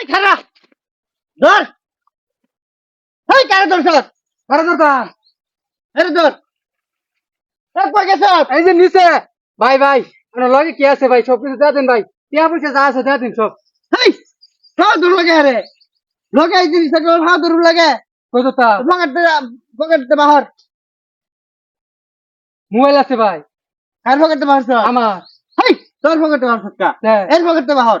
এই খারা ধর। এই কারে ধর সর কারা দরকার আরে ধর। এই গেছ? এই যে নিচে। ভাই ভাই লগে কি আছে ভাই? সব কিছু দিয়ে দেন ভাই। টিয়া পয়সা যা আছে দিয়ে দিন সব। লাগে লগে এই জিনিস লাগে। কই তো তা পকেট পকেট দে বাহর। মোবাইল আছে ভাই। কার পকেট দে বাহর সর আমার। তোর পকেট। এর বাহর।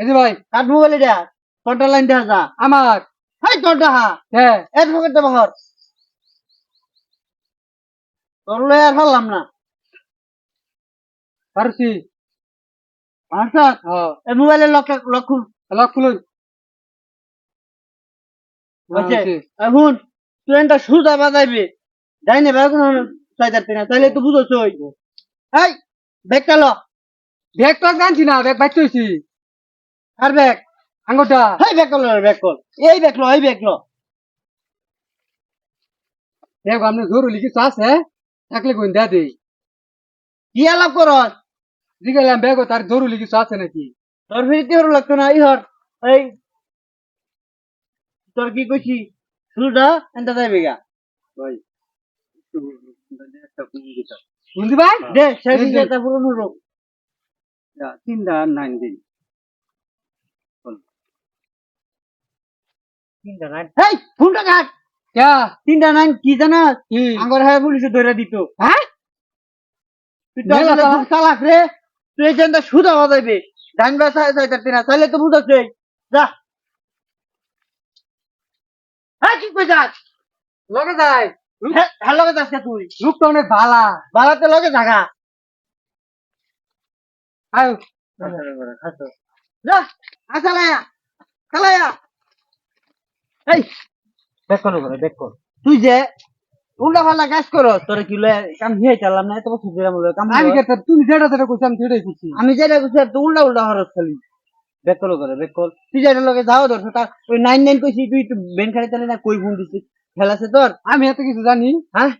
এই যে ভাই কার মোবাইল এটা তোরটা লাইন দেখা যা আমার। হেই তোর ডাহা হ্যাঁ এর পকেট দে বাহর তোর লয়ে আর পারলাম না। পারছি। আচ্ছা এই মোবাইলের লক লক খুল লক খুলুন। এখন ট্রেনটা সুদা বাজাইবে। ডাইনে না তাইলে তো বুঝোছ এই ব্যাগটা ল ব্যাগ তো জানছি না ব্যাগ হয়েছি আর ব্যাগ আঙ্গুটা এই ব্যাগ কল ব্যাগ কল। এই ব্যাগ লো এই ব্যাগ লো। ব্যাগ আপনার জরুরি কিছু আছে থাকলে কোন দেয়া দেই। কি আলাপ করস? জিগাইলাম ব্যাগ তার জরুরি কিছু আছে নাকি? তোর ফিরিতে হর লাগতো না ইহর। এই তোর কি কইছি? সুদা এন্টা যাইবে গা। ভাই বুঝলি ভাই? দে সেই দে। দিকে পুরনো রোগ। তিনটা নাইন দিন। তিনটা নাইন এই ফোনটা কাট ক্যা তিনটা নাইন কি জানাস কি আঙ্গর হ্যাঁ পুলিশে ধরে দিত হ্যাঁ তুই তো চালাক রে তুই এখানটা সুদা বাজাইবে ডাইন বা সাড়ে ছয়টা না তাহলে তো বুঝাচ্ছে যা হ্যাঁ কি কই যাস লগে হ্যাঁ হ্যাঁ লগে যাস তুই অনেক ভালা বালাতে লগে জাগা আয় যা আসালায়া চালায়া এই ব্যাগ করো করে ব্যাগ কর। তুই যে উল্টা পাল্টা কাজ করো তোর কি লয়ে কাম হিয়ে চালাম না? এত বছর ধরে আমার কাম আমি করস। কে তুমি যেটা যেটা করছি আমি সেটাই করছি। আমি যেটা করছি তুই উল্টা উল্টা হরস খালি। ব্যাগ করো করে ব্যাগ কর। তুই যেটা লগে যাও ধর তার ওই নাইন নাইন কইছি তুই বেন খালি চালি না কই ফোন দিছিস খেলাছে তোর? আমি এত কিছু জানি। হ্যাঁ?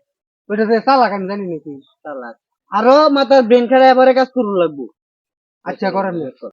ওইটা যে চালাক আমি জানি নাকি। চালাক। আরও মাথার ব্রেন খেলা এবারে কাজ করু লাগবো। আচ্ছা করেন।